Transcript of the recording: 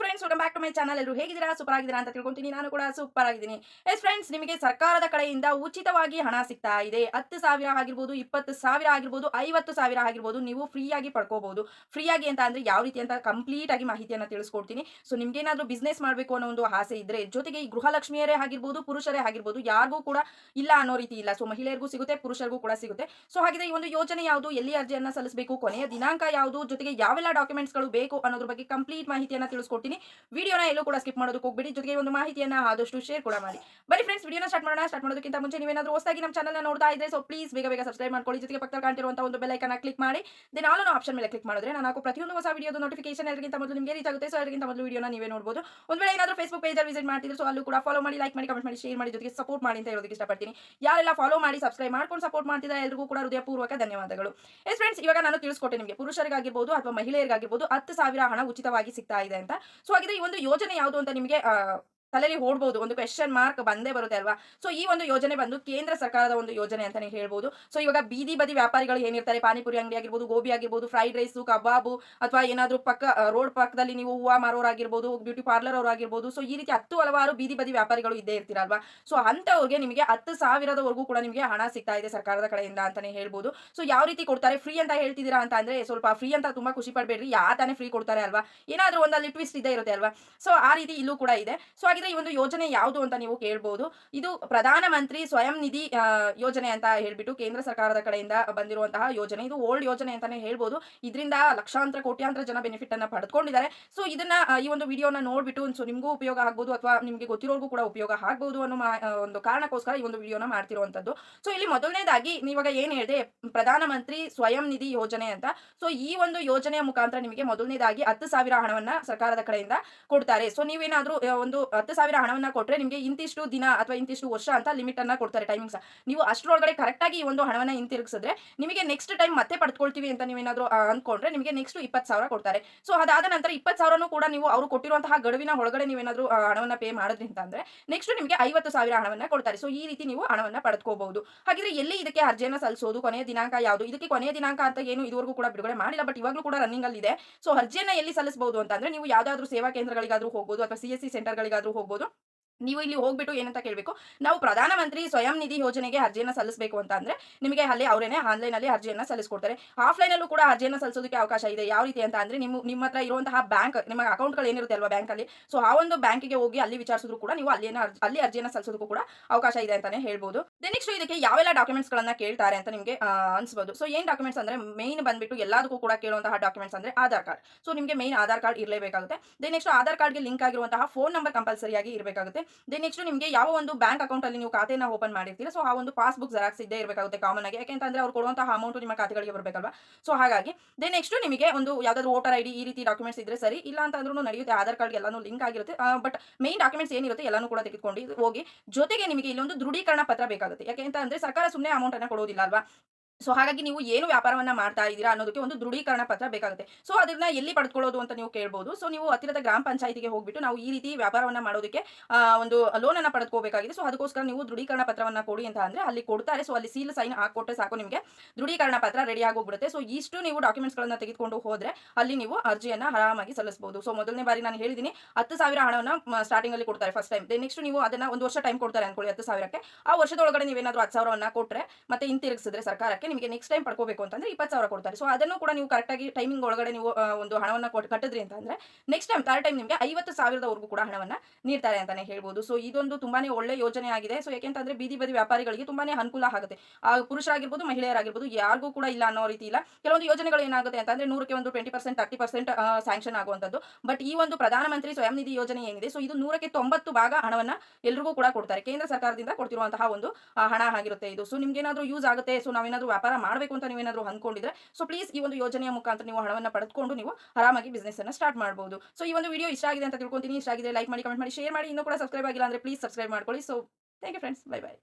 Friends welcome back to my channel ಎಲ್ಲರೂ ಹೇಗಿದ್ದೀರಾ? Super ಆಗಿದ್ದೀರಾ ಅಂತ ತಿಳ್ಕೊಂತೀನಿ. ನಾನು ಕೂಡ ಸೂಪರ್ ಆಗಿದ್ದೀನಿ. ಎಸ್ ಫ್ರೆಂಡ್ಸ್ ನಿಮಗೆ ಸರ್ಕಾರದ ಕಡೆಯಿಂದ ಉಚಿತವಾಗಿ ಹಣ ಸಿಗ್ತಾ ಇದೆ. ಹತ್ತು ಸಾವಿರ ಆಗಿರ್ಬೋದು, ಇಪ್ಪತ್ತು ಸಾವಿರ ಆಗಿರ್ಬೋದು, ಐವತ್ತು ಸಾವಿರ ಆಗಿರ್ಬೋದು, ನೀವು ಫ್ರೀಯಾಗಿ ಪಡ್ಕೋಬಹುದು ಫ್ರೀಯಾಗಿ ಅಂತ ಅಂದರೆ ಯಾವ ರೀತಿ ಅಂತ ಕಂಪ್ಲೀಟ್ ಆಗಿ ಮಾಹಿತಿಯನ್ನು ತಿಳಿಸ್ಕೊಡ್ತೀನಿ. ಸೊ ಏನಾದರೂ ಬಿಸ್ನೆಸ್ ಮಾಡಬೇಕು ಅನ್ನೋ ಒಂದು ಆಸೆ ಇದ್ರೆ, ಜೊತೆಗೆ ಈ ಗೃಹಲಕ್ಷ್ಮಿಯರೇ ಆಗಿರ್ಬೋದು, ಪುರುಷರೇ ಆಗಿರ್ಬೋದು, ಯಾರಿಗೂ ಕೂಡ ಇಲ್ಲ ಅನ್ನೋ ರೀತಿ ಇಲ್ಲ. ಸೊ ಮಹಿಳೆಯರಿಗೂ ಸಿಗುತ್ತೆ, ಪುರುಷರಿಗೂ ಕೂಡ ಸಿಗುತ್ತೆ. ಸೊ ಹಾಗಿದ್ರೆ ಈ ಒಂದು ಯೋಜನೆ ಯಾವುದು, ಎಲ್ಲಿ ಅರ್ಜಿಯನ್ನು ಸಲ್ಲಿಸಬೇಕು, ಕೊನೆಯ ದಿನಾಂಕ ಯಾವುದು, ಜೊತೆಗೆ ಯಾವೆಲ್ಲ ಡಾಕ್ಯುಮೆಂಟ್ಸ್ಗಳು ಬೇಕು ಅನ್ನೋದ್ರ ಬಗ್ಗೆ ಕಂಪ್ಲೀಟ್ ಮಾಹಿತಿಯನ್ನು ತಿಳಿಸ್ಕೊಡ್ತೀನಿ. ವಿಡಿಯೋನ ಎಲ್ಲೂ ಕೂಡ ಸ್ಕಿಪ್ ಮಾಡೋದಕ್ಕೆ ಹೋಗ್ಬೇಡಿ. ಜೊತೆಗೆ ಒಂದು ಮಾಹಿತಿಯನ್ನ ಆದಷ್ಟು ಶೇರ್ ಕೂಡ ಮಾಡಿ. ಬರೀ ಫ್ರೆಂಡ್ಸ್ ವಿಡಿಯೋನ ಸ್ಟಾರ್ಟ್ ಮಾಡೋಣ. ಸ್ಟಾರ್ಟ್ ಮಾಡೋದಕ್ಕಿಂತ ಮುಂಚೆ ನೀವೇನಾದ್ರೂ ಹೊಸದಾಗಿ ನಮ್ಮ ಚಾನಲ್ನ ನೋಡ್ತಾ ಇದ್ರೆ ಸೊ ಪ್ಲೀಸ್ ಬೇಗ ಬೇಗ ಸಬ್ಸ್ಕ್ರೈಬ್ ಮಾಡ್ಕೊಳ್ಳಿ. ಜೊತೆಗೆ ಪಕ್ಕದಲ್ಲಿ ಕಾಣ್ತಿರುವಂತಹ ಒಂದು ಬೆಲ್ ಐಕನ್ನ ಕ್ಲಿಕ್ ಮಾಡಿ. ದೆನ್ ಆಲ್ ಆಪ್ಷನ್ ಮೇಲೆ ಕ್ಲಿಕ್ ಮಾಡಿದ್ರೆ ನಾನು ಪ್ರತಿಯೊಂದು ಹೊಸ ವಿಡಿಯೋದ ನೋಟಿಫಿಕೇಶನ್ ಎಲ್ಲರಿಗಿಂತ ಮೊದಲು ನಿಮಗೆ ರೀಚ್ ಆಗುತ್ತೆ. ಸೊ ಎಲ್ಲರಿಗಿಂತ ಮೊದಲು ವಿಡಿಯೋನ ನೀವೇ ನೋಡಬಹುದು ಒಂದು ವೇಳೆ ಏನಾದರೂ ಫೇಸ್ಬುಕ್ ಪೇಜಲ್ಲಿ ವಿಸಿಟ್ ಮಾಡ್ತಿದ್ರೆ ಸೊ ಅಲ್ಲೂ ಕೂಡ ಫಾಲೋ ಮಾಡಿ ಲೈಕ್ ಮಾಡಿ ಕಮೆಂಟ್ ಮಾಡಿ ಶೇರ್ ಮಾಡಿ, ಜೊತೆಗೆ ಸಪೋರ್ಟ್ ಮಾಡಿ ಅಂತ ಹೇಳೋದಕ್ಕೆ ಇಷ್ಟಪಡ್ತೀನಿ. ಯಾರೆಲ್ಲ ಫಾಲೋ ಮಾಡಿ ಸಬ್ಸ್ಕ್ರೈಬ್ ಮಾಡ್ಕೊಂಡು ಸಪೋರ್ಟ್ ಮಾಡ್ತಿದ್ದಾರೆ ಎಲ್ಲರಿಗೂ ಕೂಡ ಹೃದಯಪೂರ್ವಕ ಧನ್ಯವಾದಗಳು. ಎಸ್ ಫ್ರೆಂಡ್ಸ್ ಇವಾಗ ನಾನು ತಿಳಿಸ್ಕೊಟ್ಟೆ ನಿಮಗೆ. ಪುರುಷರಿಗಾಗಿರ್ಬೋದು ಅಥವಾ ಮಹಿಳೆಯರಿಗಾಗಿರ್ಬೋದು ಹತ್ತು ಸಾವಿರ ಹಣ ಉಚಿತವಾಗಿ ಸಿಗ್ತಾ ಇದೆ ಅಂತ. ಸೊ ಹಾಗಿದ್ರೆ ಈ ಒಂದು ಯೋಜನೆ ಯಾವುದು ಅಂತ ನಿಮಗೆ ತಲೆಯಲ್ಲಿ ಓಡ್ಬೋದು, ಒಂದು ಕ್ವೆಶನ್ ಮಾರ್ಕ್ ಬಂದೇ ಬರುತ್ತೆ ಅಲ್ವಾ? ಸೊ ಈ ಒಂದು ಯೋಜನೆ ಬಂದು ಕೇಂದ್ರ ಸರ್ಕಾರದ ಒಂದು ಯೋಜನೆ ಅಂತಾನೆ ಹೇಳ್ಬೋದು. ಸೊ ಇವಾಗ ಬೀದಿ ಬದಿ ವ್ಯಾಪಾರಿಗಳು ಏನಿರ್ತಾರೆ? ಪಾನಿಪುರಿ ಅಂಗಡಿ ಆಗಿರ್ಬೋದು, ಗೋಬಿ ಆಗಿರ್ಬೋದು ಫ್ರೈಡ್ ರೈಸು ಕಬಾಬು ಅಥವಾ ಏನಾದರೂ ಪಕ್ಕ ರೋಡ್ ಪಕ್ಕದಲ್ಲಿ ನೀವು ಹೂವು ಮಾರೋರಾಗಿರ್ಬೋದು ಬ್ಯೂಟಿ ಪಾರ್ಲರ್ ಅವರಾಗಿರ್ಬೋದು. ಸೊ ಈ ರೀತಿ ಹತ್ತು ಹಲವಾರು ಬೀದಿ ಬದಿ ವ್ಯಾಪಾರಿಗಳು ಇದ್ದೇ ಇರ್ತೀರಲ್ವಾ ಸೊ ಅಂಥವ್ರಿಗೆ ನಿಮಗೆ ಹತ್ತು ಸಾವಿರದವರೆಗೂ ಕೂಡ ನಿಮಗೆ ಹಣ ಸಿಗ್ತಾ ಇದೆ ಸರ್ಕಾರದ ಕಡೆಯಿಂದ ಅಂತಾನೆ ಹೇಳ್ಬೋದು. ಸೊ ಯಾವ ರೀತಿ ಕೊಡ್ತಾರೆ? ಫ್ರೀ ಅಂತ ಹೇಳ್ತಿದ್ದೀರಾ ಅಂತ ಅಂದ್ರೆ, ಸ್ವಲ್ಪ ಫ್ರೀ ಅಂತ ತುಂಬಾ ಖುಷಿ ಪಡಬೇಡ್ರಿ. ಯಾ ತಾನೇ ಫ್ರೀ ಕೊಡ್ತಾರೆ ಅಲ್ವಾ? ಏನಾದರೂ ಒಂದಲ್ಲಿ ಟ್ವಿಸ್ಟ್ ಇದ್ದೇ ಇರುತ್ತೆ ಅಲ್ವಾ? ಸೊ ಆ ರೀತಿ ಇಲ್ಲೂ ಕೂಡ ಇದೆ. ಸೊ ಈ ಒಂದು ಯೋಜನೆ ಯಾವುದು ಅಂತ ನೀವು ಕೇಳ್ಬೋದು. ಇದು ಪ್ರಧಾನಮಂತ್ರಿ ಸ್ವಯಂ ನಿಧಿ ಯೋಜನೆ ಅಂತ ಹೇಳ್ಬಿಟ್ಟು ಕೇಂದ್ರ ಸರ್ಕಾರದ ಕಡೆಯಿಂದ ಬಂದಿರುವಂತಹ ಯೋಜನೆ. ಇದು ಓಲ್ಡ್ ಯೋಜನೆ ಅಂತಾನೆ ಹೇಳ್ಬೋದು. ಇದರಿಂದ ಲಕ್ಷಾಂತರ, ಕೋಟ್ಯಾಂತರ ಜನ ಬೆನಿಫಿಟ್ ಅನ್ನ ಪಡೆದುಕೊಂಡಿದ್ದಾರೆ ಸೊ ಇದನ್ನ ಈ ಒಂದು ವಿಡಿಯೋನ ನೋಡ್ಬಿಟ್ಟು ಸೊ, ನಿಮಗೂ ಉಪಯೋಗ ಆಗ್ಬೋದು ಅಥವಾ ನಿಮಗೆ ಗೊತ್ತಿರೋರ್ಗೂ ಕೂಡ ಉಪಯೋಗ ಆಗ್ಬೋದು ಅನ್ನೋ ಒಂದು ಕಾರಣಕ್ಕೋಸ್ಕರ ಈ ಒಂದು ವಿಡಿಯೋನ ಮಾಡ್ತಿರುವಂತದ್ದು ಸೊ ಇಲ್ಲಿ ಮೊದಲನೇದಾಗಿ ನೀವಾಗ ಏನ್ ಹೇಳಿದೆ ಪ್ರಧಾನಮಂತ್ರಿ ಸ್ವಯಂ ನಿಧಿ ಯೋಜನೆ ಅಂತ. ಸೊ ಈ ಒಂದು ಯೋಜನೆಯ ಮುಖಾಂತರ ನಿಮಗೆ ಮೊದಲನೇದಾಗಿ ಹತ್ತು ಸಾವಿರ ಹಣವನ್ನ ಸರ್ಕಾರದ ಕಡೆಯಿಂದ ಕೊಡ್ತಾರೆ. ಸೊ ನೀವೇನಾದ್ರೂ ಒಂದು ಹತ್ತು ಸಾವಿರ ಹಣವನ್ನ ಕೊಟ್ರೆ ನಿಮಗೆ ಇಂತಿಷ್ಟು ದಿನ ಅಥವಾ ಇಂತಿಷ್ಟು ವರ್ಷ ಅಂತ ಲಿಮಿಟ್ ಅನ್ನ ಕೊಡ್ತಾರೆ ಟೈಮಿಂಗ್ಸ್ ನೀವು ಅಷ್ಟರೊಳಗಡೆ ಕರೆಕ್ಟ್ ಆಗಿ ಈ ಒಂದು ಹಣವನ್ನ ಹಿಂತಿರುಗಿಸಿದ್ರೆ ನಿಮಗೆ ನೆಕ್ಸ್ಟ್ ಟೈಮ್ ಮತ್ತೆ ಪಡ್ಕೊಳ್ತೀವಿ ಅಂತ ನೀವು ಏನಾದರೂ ಅನ್ಕೊಂಡ್ರೆ ನಿಮಗೆ ನೆಕ್ಸ್ಟ್ ಇಪ್ಪತ್ತು ಸಾವಿರ ಕೊಡ್ತಾರೆ. ಸೊ ಅದಾದ ನಂತರ ಇಪ್ಪತ್ತು ಸಾವಿರನೂ ಕೂಡ ನೀವು ಅವರು ಕೊಟ್ಟಿರುವಂತಹ ಗಡುವಿನ ಒಳಗಡೆ ನೀವೇನಾದರೂ ಹಣವನ್ನು ಪೇ ಮಾಡಿದ್ರಿ ಅಂತ ಅಂದ್ರೆ ನೆಕ್ಸ್ಟ್ ನಿಮಗೆ ಐವತ್ತು ಸಾವಿರ ಹಣವನ್ನ ಕೊಡ್ತಾರೆ. ಸೊ ಈ ರೀತಿ ನೀವು ಹಣವನ್ನ ಪಡೆದುಕೋಬಹುದು ಹಾಗಿದ್ರೆ ಎಲ್ಲಿ ಇದಕ್ಕೆ ಅರ್ಜಿಯನ್ನು ಸಲ್ಲಿಸೋದು, ಕೊನೆಯ ದಿನಾಂಕ ಯಾವುದು? ಇದಕ್ಕೆ ಕೊನೆಯ ದಿನಾಂಕ ಅಂತ ಏನು ಇದುವರೆಗೂ ಕೂಡ ಬಿಡುಗಡೆ ಮಾಡಿಲ್ಲ ಬಟ್ ಇವಾಗಲೂ ಕೂಡ ರನ್ನಿಂಗ್ ಅಲ್ಲಿ ಇದೆ ಸೊ ಅರ್ಜಿಯನ್ನ ಎಲ್ಲಿ ಸಲ್ಲಿಸಬಹುದು ಅಂತಂದ್ರೆ ನೀವು ಯಾವ್ದಾದ್ರು ಸೇವಾ ಕೇಂದ್ರಗಳಿಗಾದ್ರೂ ಹೋಗಬಹುದು ಅಥವಾ ಸಿ ಎಸ್ ಸಿ ಸೆಂಟರ್ಗಳಿಗಾದ್ರೂ 火锅段。ನೀವು ಇಲ್ಲಿ ಹೋಗ್ಬಿಟ್ಟು ಏನಂತ ಕೇಳಬೇಕು? ನಾವು ಪ್ರಧಾನಮಂತ್ರಿ ಸ್ವಯಂ ನಿಧಿ ಯೋಜನೆಗೆ ಅರ್ಜಿಯನ್ನು ಸಲ್ಲಿಸಬೇಕು ಅಂತ ಅಂದ್ರೆ ನಿಮಗೆ ಅಲ್ಲಿ ಅವರೇನೆ ಆನ್ಲೈನ್ ಅಲ್ಲಿ ಅರ್ಜಿಯನ್ನು ಸಲ್ಲಿಸ್ಕೊಡ್ತಾರೆ. ಆಫ್ಲೈನ್ ಅಲ್ಲೂ ಕೂಡ ಅರ್ಜಿಯನ್ನು ಸಲ್ಲಿಸೋದಕ್ಕೆ ಅವಕಾಶ ಇದೆ. ಯಾವ ರೀತಿ ಅಂತ ಅಂದ್ರೆ ನಿಮ್ಮ ನಿಮ್ಮ ಹತ್ರ ಇರುವಂತಹ ಬ್ಯಾಂಕ್, ನಿಮ್ಮ ಅಕೌಂಟ್ಗಳು ಏನಿರುತ್ತೆ ಅಲ್ವಾ ಬ್ಯಾಂಕ್ ಅಲ್ಲಿ ಸೊ ಆ ಒಂದು ಬ್ಯಾಂಕಿಗೆ ಹೋಗಿ ಅಲ್ಲಿ ವಿಚಾರಿಸಿದ್ರು ಕೂಡ ನೀವು ಅಲ್ಲಿ ಅಲ್ಲಿ ಅರ್ಜಿಯನ್ನು ಸಲ್ಲಿಸೋದಕ್ಕೂ ಕೂಡ ಅವಕಾಶ ಇದೆ ಅಂತಾನೆ ಹೇಳ್ಬೋದು. ನೆಕ್ಸ್ಟ್ ಇದಕ್ಕೆ ಯಾವೆಲ್ಲ ಡಾಕ್ಯುಮೆಂಟ್ಸ್ ಗಳನ್ನ ಕೇಳ್ತಾರೆ ಅಂತ ನಿಮಗೆ ಅನ್ಸಬಹುದು ಸೊ ಏನ್ ಡಾಕ್ಯುಮೆಂಟ್ಸ್ ಅಂದ್ರೆ ಮೇನ್ ಬಂದ್ಬಿಟ್ಟು ಎಲ್ಲದಕ್ಕೂ ಕೂಡ ಕೇಳುವಂತಹ ಡಾಕ್ಯುಮೆಂಟ್ಸ್ ಅಂದ್ರೆ ಆಧಾರ್ ಕಾರ್ಡ್. ಸೊ ನಿಮಗೆ ಮೇನ್ ಆಧಾರ್ ಕಾರ್ಡ್ ಇರಲೇಬೇಕಾಗುತ್ತೆ. ದೆನ್ ನೆಕ್ಸ್ಟ್ ಆಧಾರ್ ಕಾರ್ಡ್ಗೆ ಲಿಂಕ್ ಆಗಿರುವಂತಹ ಫೋನ್ ನಂಬರ್ ಕಂಪಲ್ಸರಿಯಾಗಿ ಇರಬೇಕಾಗುತ್ತೆ. ದೆನ್ ನೆಕ್ಸ್ಟ್ ನಿಮಗೆ ಯಾವ ಒಂದು ಬ್ಯಾಂಕ್ ಅಕೌಂಟ್ ಅಲ್ಲಿ ನೀವು ಖಾತೆನ ಓಪನ್ ಮಾಡಿರ್ತೀರ ಸೊ ಆ ಒಂದು ಪಾಸ್ಬುಕ್ ಜೆರಾಕ್ಸ್ ಇದ್ದೇ ಇರಬೇಕಾಗುತ್ತೆ ಕಾಮನ್ ಆಗಿ. ಯಾಕೆಂತಂದ್ರೆ ಅವ್ರು ಕೊಡುವಂತಹ ಅಮೌಂಟ್ ನಿಮ್ಮ ಖಾತೆಗಳಿಗೆ ಬರಬೇಕಲ್ವಾ? ಸೊ ಹಾಗಾಗಿ ದೆನ್ ನೆಕ್ಸ್ಟ್ ನಿಮಗೆ ಒಂದು ಯಾವ್ದಾದ್ರು ವೋಟರ್ ಐಡಿ ಈ ರೀತಿ ಡಾಕ್ಯುಮೆಂಟ್ಸ್ ಇದ್ರೆ ಸರಿ, ಇಲ್ಲ ಅಂತಂದ್ರೂ ನಡೆಯುತ್ತೆ, ಆಧಾರ್ ಕಾರ್ಡ್ ಎಲ್ಲಾನು ಲಿಂಕ್ ಆಗಿರುತ್ತೆ ಬಟ್ ಮೇನ್ ಡಾಕ್ಯುಮೆಂಟ್ಸ್ ಏನಿರುತ್ತೆ ಎಲ್ಲಾನು ಕೂಡ ತೆಗೆದುಕೊಂಡು ಹೋಗಿ, ಜೊತೆಗೆ ನಿಮಗೆ ಇಲ್ಲೊಂದು ದೃಢೀಕರಣ ಪತ್ರ ಬೇಕಾಗುತ್ತೆ. ಯಾಕೆ ಅಂತ ಅಂದ್ರೆ ಸರ್ಕಾರ ಸುಮ್ಮನೆ ಅಮೌಂಟ್ ಅನ್ನ ಕೊಡೋದಿಲ್ಲ ಅಲ್ವಾ? ಸೊ ಹಾಗಾಗಿ ನೀವು ಏನು ವ್ಯಾಪಾರವನ್ನ ಮಾಡ್ತಾ ಇದ್ದೀರಾ ಅನ್ನೋದಕ್ಕೆ ಒಂದು ದೃಢೀಕರಣ ಪತ್ರ ಬೇಕಾಗುತ್ತೆ. ಸೊ ಅದನ್ನ ಎಲ್ಲಿ ಪಡೆದುಕೊಳ್ಳೋದು ಅಂತ ನೀವು ಕೇಳ್ಬೋದು. ಸೊ ನೀವು ಹತ್ತಿರದ ಗ್ರಾಮ ಪಂಚಾಯತಿಗೆ ಹೋಗ್ಬಿಟ್ಟು ನಾವು ಈ ರೀತಿ ವ್ಯಾಪಾರವನ್ನ ಮಾಡೋದಕ್ಕೆ ಒಂದು ಲೋನ್ ಅನ್ನ ಪಡೆದುಕೋಬೇಕಾಗಿದೆ ಸೊ ಅದಕ್ಕೋಸ್ಕರ ನೀವು ದೃಢೀಕರಣ ಪತ್ರವನ್ನ ಕೊಡಿ ಅಂತ ಅಂದ್ರೆ ಅಲ್ಲಿ ಕೊಡ್ತಾರೆ. ಸೊ ಅಲ್ಲಿ ಸೀಲ್ ಸೈನ್ ಹಾಕೊಟ್ರೆ ಸಾಕು ನಿಮಗೆ. ದೃಢೀಕರಣ ಪತ್ರ ರೆಡಿ ಆಗೋಗ್ಬಿಡುತ್ತೆ. ಸೊ ಇಷ್ಟು ನೀವು ಡಾಕ್ಯುಮೆಂಟ್ಸ್ ಗಳನ್ನ ತೆಗೆದುಕೊಂಡು ಹೋದ್ರೆ ಅಲ್ಲಿ ನೀವು ಅರ್ಜಿಯನ್ನ ಆರಾಮಾಗಿ ಸಲ್ಲಿಸಬಹುದು ಸೊ ಮೊದಲನೇ ಬಾರಿ ನಾನು ಹೇಳಿದ್ದೀನಿ ಹತ್ತು ಸಾವಿರ ಹಣವನ್ನ ಸ್ಟಾರ್ಟಿಂಗ್ ಅಲ್ಲಿ ಕೊಡ್ತಾರೆ ಫಸ್ಟ್ ಟೈಮ್ ನೆಕ್ಸ್ಟ್ ನೀವು ಅದನ್ನ ಒಂದು ವರ್ಷ ಟೈಮ್ ಕೊಡ್ತಾರೆ ಅನ್ಕೊಳ್ಳಿ ಹತ್ತು ಸಾವಿರಕ್ಕೆ. ಆ ವರ್ಷದೊಳಗಡೆ ನೀವೇನಾದ್ರೂ ಹತ್ತು ಸಾವಿರವನ್ನ ಕೊಟ್ಟರೆ ಮತ್ತೆ ಹಿಂತಿರುಗಿಸಿದ್ರೆ ಸರ್ಕಾರಕ್ಕೆ ನಿಮಗೆ ನೆಕ್ಸ್ಟ್ ಟೈಮ್ ಪಡ್ಕೋಬೇಕು ಅಂತಂದ್ರೆ ಇಪ್ಪತ್ತು ಸಾವಿರ ಕೊಡ್ತಾರೆ. ಸೊ ಅದನ್ನು ಕೂಡ ನೀವು ಕರೆಕ್ಟಾಗಿ ಟೈಮಿಂಗ್ ಒಳಗಡೆ ನೀವು ಒಂದು ಹಣವನ್ನ ಕೊಟ್ಟು ಕಟ್ಟಿದ್ರಿ ಅಂತಂದ್ರೆ ನೆಕ್ಸ್ಟ್ ಟೈಮ್ ಥರ್ಡ್ ಟೈಮ್ ನಿಮಗೆ ಐವತ್ತು ಸಾವಿರದವರೆಗೂ ಕೂಡ ಹಣವನ್ನ ನೀಡ್ತಾರೆ ಅಂತಾನೆ ಹೇಳ್ಬೋದು. ಸೊ ಇದೊಂದು ತುಂಬಾನೇ ಒಳ್ಳೆ ಯೋಜನೆ ಆಗಿದೆ. ಸೊ ಯಾಕೆಂತಂದ್ರೆ ಬೀದಿ ಬದಿ ವ್ಯಾಪಾರಿಗಳಿಗೆ ತುಂಬಾನೇ ಅನುಕೂಲ ಆಗುತ್ತೆ. ಆ, ಪುರುಷರಾಗಿರ್ಬೋದು, ಮಹಿಳೆಯರಾಗಿರ್ಬೋದು, ಯಾರಿಗೂ ಕೂಡ ಇಲ್ಲ ಅನ್ನೋ ರೀತಿ ಇಲ್ಲ. ಕೆಲವೊಂದು ಯೋಜನೆಗಳು ಏನಾಗುತ್ತೆ ಅಂತಂದ್ರೆ ನೂರಕ್ಕೆ ಒಂದು twenty percent thirty percent sanction ಆಗುವಂಥದ್ದು. ಬಟ್ ಈ ಒಂದು ಪ್ರಧಾನಮಂತ್ರಿ ಸ್ವಯಂ ನಿಧಿ ಯೋಜನೆ ಏನಿದೆ ಸೊ ಇದು ನೂರಕ್ಕೆ ತೊಂಬತ್ತು ಭಾಗ ಹಣವನ್ನ ಎಲ್ರಿಗೂ ಕೂಡ ಕೊಡ್ತಾರೆ. ಕೇಂದ್ರ ಸರ್ಕಾರದಿಂದ ಕೊಡ್ತಿರುವಂತಹ ಒಂದು ಹಣ ಆಗಿರುತ್ತೆ ಇದು. ಸೊ ನಿಮ್ಗೆ ಏನಾದರೂ ಯೂಸ್ ಆಗುತ್ತೆ? ಸೊ ನಾವೇನಾದ್ರೂ ವ್ಯಾಪಾರ ಮಾಡಬೇಕು ಅಂತ ನೀವೇನಾದ್ರು ಅನ್ಕೊಂಡಿದ್ರೆ ಸೊ ಪ್ಲೀಸ್ ಈ ಒಂದು ಯೋಜನೆಯ ಮುಖಾಂತರ ನೀವು ಹಣವನ್ನು ಪಡೆದುಕೊಂಡು ನೀವು ಆರಾಮಾಗಿ ಬಿಸ್ನೆಸ್ ಅನ್ನು ಸ್ಟಾರ್ಟ್ ಮಾಡಬಹುದು ಸೊ ಈ ಒಂದು ವಿಡಿಯೋ ಇಷ್ಟ ಆಗಿದೆ ಅಂತ ತಿಳ್ಕೊಂತೀನಿ. ಇಷ್ಟ ಆಗಿದೆ ಲೈಕ್ ಮಾಡಿ ಕಮೆಂಟ್ ಮಾಡಿ ಶೇರ್ ಮಾಡಿ. ಇನ್ನೂ ಕೂಡ ಸಬ್ಸ್ಕ್ರೈಬ್ ಆಗಿಲ್ಲ ಅಂದ್ರೆ ಪ್ಲೀಸ್ ಸಬ್ಸ್ಕ್ರೈಬ್ ಮಾಡ್ಕೊಳ್ಳಿ. So thank you friends bye bye